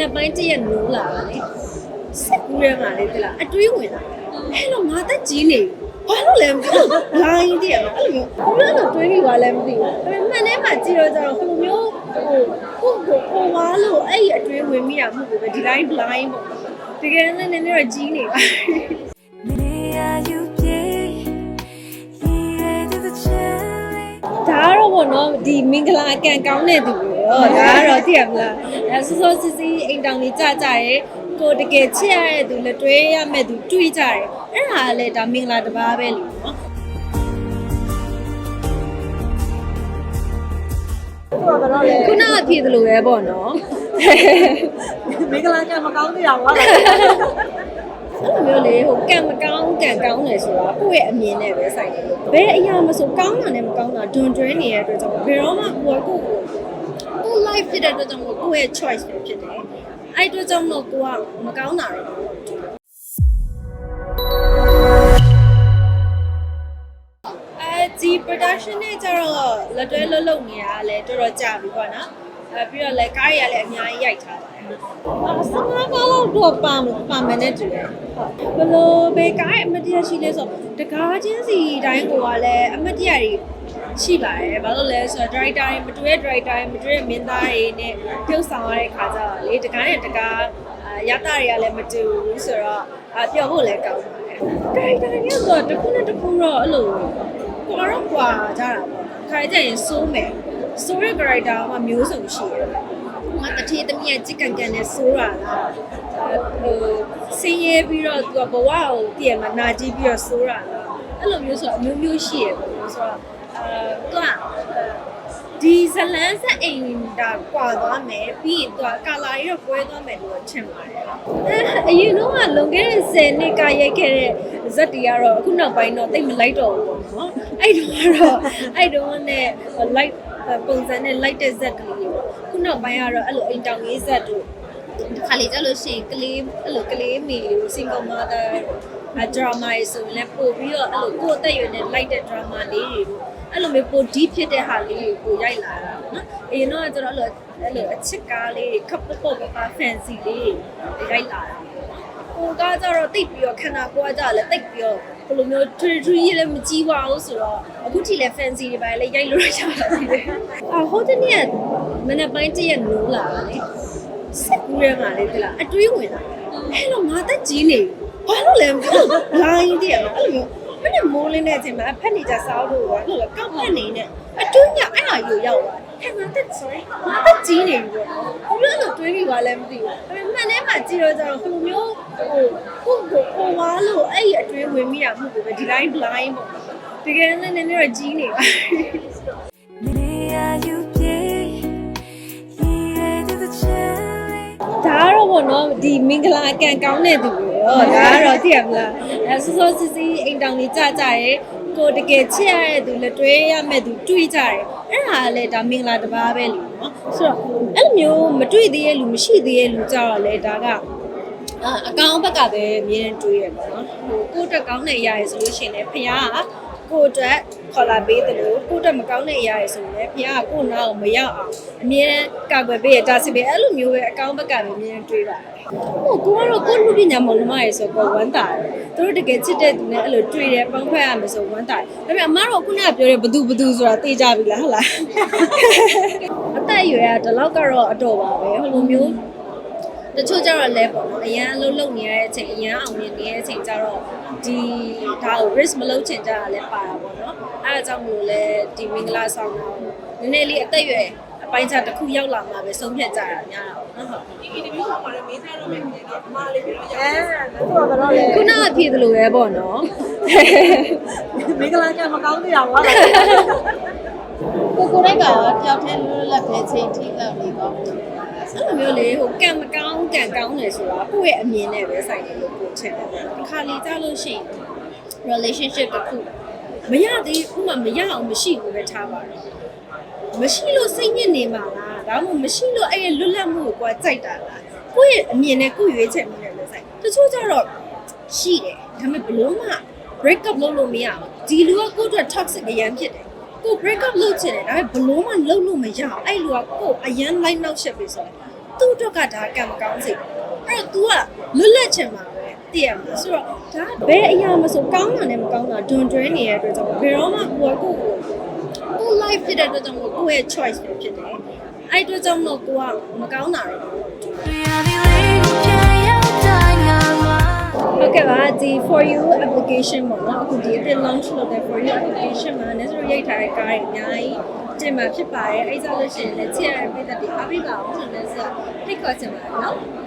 နေ့ပိုင်းတည့်ရက်နိုးလာတာလေစက်ကူးရဲမှာလေတိလားအတွေးဝင်လာအဲ့တော့ငါတက်ကြီးနေဘာလို့လဲမသိဘူးလိုင်းတည့်ရမှာအဲ့လိုမျိုးဘယ်လိုတွေးပြီးပါလဲမသိဘူးဒါပေမဲ့မှန်ထဲမှာကြည့်တော့ကြတော့ဟိုလိုမျိုးဟိုကိုကိုကိုဝါလို့အဲ့ဒီအတွေးဝင်မိတာမဟုတ်ဘူးပဲဒီတိုင်း blind ပေါ့တကယ်လည်းနည်းနည်းတော့ကြီးနေပါနေရယူပြေရည်ရတဲ့ချယ်လေးဒါကတော့ဗောနော်ဒီမင်္ဂလာကံကောင်းတဲ့သူတွေ ရောဒါကတော့သိရမလားအဲစောစောစီစီအိမ်တောင်လေးကြကြရဲကိုတကယ်ချစ်ရတဲ့သူလက်တွဲရမဲ့သူတွေ့ကြတယ်အဲ့ဒါလည်းဒါမင်္ဂလာတစ်ပါးပဲလीနော်ခုနကဖြေသလိုပဲပေါ့နော်မင်္ဂလာကမကောင်းသေးတာကွာအဲ့လိုမျိုးလေဟိုကံမကောင်းကံကောင်းတယ်ဆိုတာကိုယ့်ရဲ့အမြင်နဲ့ပဲဆိုင်တယ်လို့ဘယ်အရာမဆိုကောင်းတာနဲ့မကောင်းတာဒွန်တွဲနေတဲ့အတွက်ကြောင့်ဘယ်တော့မှကိုယ့်ကိုယ် ကိုကိုယ် life ဖြစ်တဲ့အတွက်ကြောင့်မို့ကိုယ့်ရဲ့ choice ပဲဖြစ်တယ်အဲ့အတွက်ကြောင့်မို့ကိုကမကောင်းတာတွေတော့အဲဒီ production နဲ့ကျတော့လက်တွဲလှုပ်လှုပ်နေတာလည်းတော်တော်ကြာပြီပေါ့နော်အဲပြီးတော့လည်းကားတွေကလည်းအများကြီးရိုက်ထားပါတယ်အာစကားကောင်းတော့ပါမပါမနဲ့တူတယ်ဘလို့ဘေကားရဲ့အမတ်တရားရှိလဲဆိုတကားချင်းစီတိုင်းကိုကလည်းအမတ်တရားတွေ ရှိပါတယ်ဘာလို့လဲဆိုတော့ director တွေမတူတဲ့ director တွေမတူတဲ့မင်းသားတွေနဲ့ပြုတ်ဆောင်ရတဲ့ခါကျတော့လေတကားနဲ့တကားအာရတာတွေကလည်းမတူဘူးဆိုတော့အပျော်ဖို့လည်းကောင်းပါတယ် director တွေကတော့တစ်ခုနဲ့တစ်ခုတော့အဲ့လိုကွာတော့ကွာကြတာပေါ့ခါကြရင်စိုးမယ်စိုးတဲ့ character ကမှမျိုးစုံရှိတယ်ငါတထေးသမီးကကြစ်ကန်ကန်နဲ့စိုးတာလားဟိုဆင်းရဲပြီးတော့သူကဘဝကိုတည်ရမှာနာကြည့်ပြီးတော့စိုးတာလားအဲ့လိုမျိုးဆိုတော့အမျိုးမျိုးရှိရပေါ့နော်ဆိုတော့ အာသူကဒီဇလန်းဆက်အိမ်ဒါကွာသွားမယ်ပြီးရင်သူကကာလာကြီးတော့ပွဲသွားမယ်လို့ထင်ပါတယ်အရင်တော့ကလွန်ခဲ့တဲ့10နှစ်ကရိုက်ခဲ့တဲ့ဇက်တီကတော့အခုနောက်ပိုင်းတော့တိတ်မလိုက်တော့ဘူးပေါ့နော်အဲ့တော့ကတော့အဲ့တော့နဲ့ light ပုံစံနဲ့ light တဲ့ဇက်ကလေးတွေပေါ့ခုနောက်ပိုင်းကတော့အဲ့လိုအိမ်တောင်ရေးဇက်တို့ဒီခါလေးကြလို့ရှိရင်ကလေးအဲ့လိုကလေးမီလေးကို single mother အဒရာမာရေးဆိုရင်လည်းပို့ပြီးတော့အဲ့လိုကိုယ့်အသက်အရွယ်နဲ့ light တဲ့ drama လေးတွေပေါ့ အဲ့လိုမျိုးပို deep ဖြစ်တဲ့ဟာလေးတွေကိုရိုက်လာတာပေါ့နော်အရင်တော့ကျတော့အဲ့လိုအဲ့လိုအချစ်ကားလေးတွေ couple ပေါ့ပါ fancy လေးတွေရိုက်လာတာကိုကကြတော့တိတ်ပြီးတော့ခန္ဓာကိုယ်ကကြလည်းတိတ်ပြီးတော့ဘယ်လိုမျိုး tree လည်းမကြီးပါဘူးဆိုတော့အခုထိလည်း fancy တွေပါလေရိုက်လို့ရတာသေးတယ်အာဟိုတနေ့ကမနေ့ပိုင်းတည့်ရက်နိုးလာတာလေစက်ကူးရဲမှာလေတိလားအတွေးဝင်လာအဲ့တော့ငါတက်ကြီးနေဘာလို့လဲမသိဘူးလိုင်းတည့်ရမှာအဲ့လိုမျိုး မနေ့မိုးလင်းတဲ့အချိန်မှာဖက်နေကြစားလို့ကအဲ့လိုကောက်ဖက်နေနဲ့အတွင်းကအဲ့ဟာယူရောက်သွားတယ်ဟဲ့ငါတက် sorry ငါတက်ကြီးနေပြီပေါ့ဘယ်လိုလဲတွေးပြီးပါလဲမသိဘူးဒါပေမဲ့မှန်ထဲမှာကြည့်တော့ကြတော့ဟိုလိုမျိုးဟိုကိုကိုကိုဝါလို့အဲ့ဒီအတွေးဝင်မိတာမဟုတ်ဘူးပဲဒီတိုင်း blind ပေါ့တကယ်လည်းနည်းနည်းတော့ကြီးနေပါနေရယူပြေရည်ရတဲ့ချယ်လေးဒါကတော့ဗောနော်ဒီမင်္ဂလာကံကောင်းတဲ့သူ တွေရောဒါကတော့သိရမလားအဲစောစောစီစီအိမ်တောင်လေးကြကြရဲကိုတကယ်ချစ်ရတဲ့သူလက်တွဲရမဲ့သူတွေ့ကြတယ်အဲ့ဒါလည်းဒါမင်္ဂလာတစ်ပါးပဲလीနော်ဆိုတော့အဲ့လိုမျိုးမတွေ့သေးရဲ့လူမရှိသေးရဲ့လူကြတော့လေဒါကအာအကောင်ဘက်ကပဲအမြင်တွေးရပါတော့ဟိုကိုယ့်အတွက်ကောင်းတဲ့အရာရယ်ဆိုလို့ရှိရင်လည်းဖခင်က ကိုယ့်အတွက်ခေါ်လာပေးတယ်လို့ကိုယ့်အတွက်မကောင်းတဲ့အရာရယ်ဆိုရင်လည်းဖခင်ကကိုယ့်နာကိုမရောက်အောင်အမြဲတမ်းကာကွယ်ပေးရတာစစ်ပဲအဲ့လိုမျိုးပဲအကောင်ဘက်ကပဲအမြင်တွေးပါတယ်ဟိုကိုကတော့ကိုယ့်လူပညာမောင်နှမရယ်ဆိုတော့ဝမ်းတာတယ်သူတို့တကယ်ချစ်တဲ့သူနဲ့အဲ့လိုတွေ့တယ်ပေါင်းဖွဲ့ရမယ်ဆိုဝမ်းတာတယ်ဒါပေမဲ့အမတို့ခုနကပြောတဲ့ဘသူဘသူဆိုတာသိကြပြီလားဟုတ်လားအသက်အရွယ်ကဒီလောက်ကတော့အတော်ပါပဲဟိုလိုမျိုး တချို့ကျတော့လဲပေါ့နော်အရန်အလုံးလုံးနေရတဲ့အချိန်အရန်အောင်မြင်နေတဲ့အချိန်ကျတော့ဒီဒါကို risk မလုပ်ချင်ကြတာလည်းပါတာပေါ့နော်အဲအကြောင်းမလို့လဲဒီမင်္ဂလာဆောင်တာကိုနည်းနည်းလေးအသက်အရွယ်အပိုင်းခြားတစ်ခုရောက်လာမှပဲဆုံးဖြတ်ကြတာများတာပေါ့နော်ဟုတ်ဒီဒီမျိုးမှာလည်းမင်းသားတော့မယ်ခင်ဗျာအမလေးပြောရအဲသူကဘာလို့လဲခုနကဖြေသလိုပဲပေါ့နော်မင်္ဂလာကမကောင်းသေးတာကွာကိုကိုရိုက်ကတယောက်တည်းလွတ်လပ်ပဲချိန်ထိလောက်နေတော့ အဲ့လိုမျိုးလေဟိုကံမကောင်းကံကောင်းတယ်ဆိုတာကိုယ့်ရဲ့အမြင်နဲ့ပဲဆိုင်တယ်လို့ကိုယ်ထင်တယ်တစ်ခါလေကြားလို့ရှိရင် relationship တစ်ခုမရသေးဥမာမရအောင်မရှိဘူးပဲထားပါတော့မရှိလို့စိတ်ညစ်နေမှာလားဒါမှမဟုတ်မရှိလို့အဲ့ရဲ့လွတ်လပ်မှုကိုကိုယ်ကြိုက်တာလားကိုယ့်ရဲ့အမြင်နဲ့ကိုယ်ရွေးချယ်မှုနဲ့လည်းဆိုင်တချို့ကျတော့ရှိတယ်ဒါပေမဲ့ဘလို့မှ break up လုပ်လို့မရဘူးဒီလူကကိုယ့်အတွက် toxic အရန်ဖြစ်တယ်ကို break up လုပ်ချင်တယ်ဒါပေမဲ့ဘလို့မှလုပ်လို့မရအောင်အဲ့လူကကိုယ်အရန် line နောက်ရှက်ပြီဆိုရင် သူ့အတွက်ကဒါကံမကောင်းစေအဲ့တော့ तू ကလွတ်လပ်ချင်မှာပဲတည်ရမှာဆိုတော့ဒါဘယ်အရာမဆိုကောင်းတာနဲ့မကောင်းတာဒွန်တွဲနေတဲ့အတွက်ကြောင့်ဘယ်တော့မှကိုယ်ကကိုယ်ကို life ဖြစ်တဲ့အတွက်ကြောင့်မို့ကိုယ့်ရဲ့ choice ပဲဖြစ်တယ်အဲ့အတွက်ကြောင့်မို့ကိုကမကောင်းတာတွေ ဒီ for you application ပေါ့နော်အခုဒီအသစ် launch လုပ်တဲ့ for you application မှာလည်းဆိုရိတ်ထားတဲ့ကားတွေအများကြီးတင်မှာဖြစ်ပါတယ်အဲ့ဒါလို့ရှိရင်လည်းချစ်ရတဲ့ပြည်သက်တွေအားပေးပါအောင်ဆိုတော့လည်းဖိတ်ခေါ်ချင်ပါတယ်နော်